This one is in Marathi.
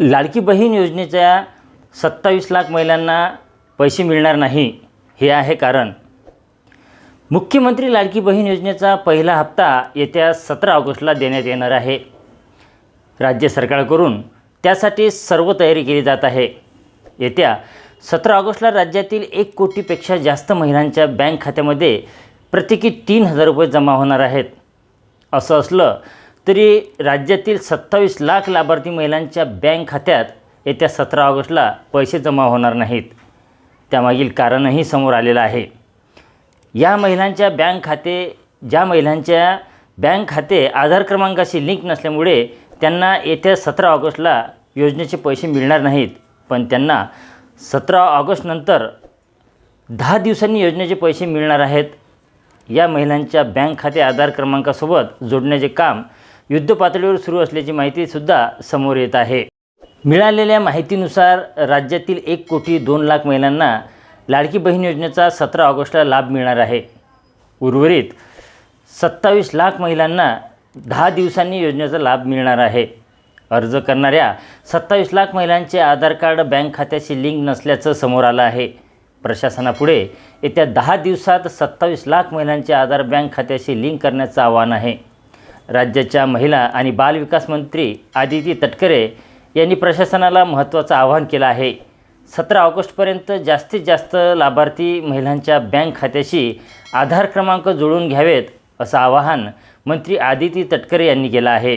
लाडकी बहीण योजनेच्या सत्तावीस लाख महिलांना पैसे मिळणार नाही हे आहे कारण. मुख्यमंत्री लाडकी बहीण योजनेचा पहिला हप्ता येत्या सतरा ऑगस्टला देण्यात येणार आहे. राज्य सरकारकडून त्यासाठी सर्व तयारी केली जात आहे. येत्या सतरा ऑगस्टला राज्यातील एक कोटीपेक्षा जास्त महिलांच्या बँक खात्यामध्ये प्रत्येकी तीन हजार रुपये जमा होणार आहेत. असं असलं तरी राज्यातील सत्तावीस लाख लाभार्थी महिलांच्या बँक खात्यात येत्या सतरा ऑगस्टला पैसे जमा होणार नाहीत. त्यामागील कारणही समोर आलेलं आहे. या महिलांच्या बँक खाते ज्या महिलांच्या बँक खाते आधार क्रमांकाशी लिंक नसल्यामुळे त्यांना येत्या सतरा ऑगस्टला योजनेचे पैसे मिळणार नाहीत. पण त्यांना सतरा ऑगस्टनंतर दहा दिवसांनी योजनेचे पैसे मिळणार आहेत. या महिलांच्या बँक खाते आधार क्रमांकासोबत जोडण्याचे काम युद्धपातळीवर सुरू असल्याची माहितीसुद्धा समोर येत आहे. मिळालेल्या माहितीनुसार राज्यातील एक कोटी दोन लाख महिलांना लाडकी बहीण योजनेचा सतरा ऑगस्टला लाभ मिळणार आहे. उर्वरित सत्तावीस लाख महिलांना दहा दिवसांनी योजनेचा लाभ मिळणार आहे. अर्ज करणाऱ्या सत्तावीस लाख महिलांचे आधार कार्ड बँक खात्याशी लिंक नसल्याचं समोर आलं आहे. प्रशासनापुढे येत्या दहा दिवसात सत्तावीस लाख महिलांचे आधार बँक खात्याशी लिंक करण्याचं आव्हान आहे. राज्याच्या महिला आणि बालविकास मंत्री आदिती तटकरे यांनी प्रशासनाला महत्त्वाचं आवाहन केलं आहे. सतरा ऑगस्टपर्यंत जास्तीत जास्त लाभार्थी महिलांच्या बँक खात्याशी आधार क्रमांक जोडून घ्यावेत असं आवाहन मंत्री आदिती तटकरे यांनी केलं आहे.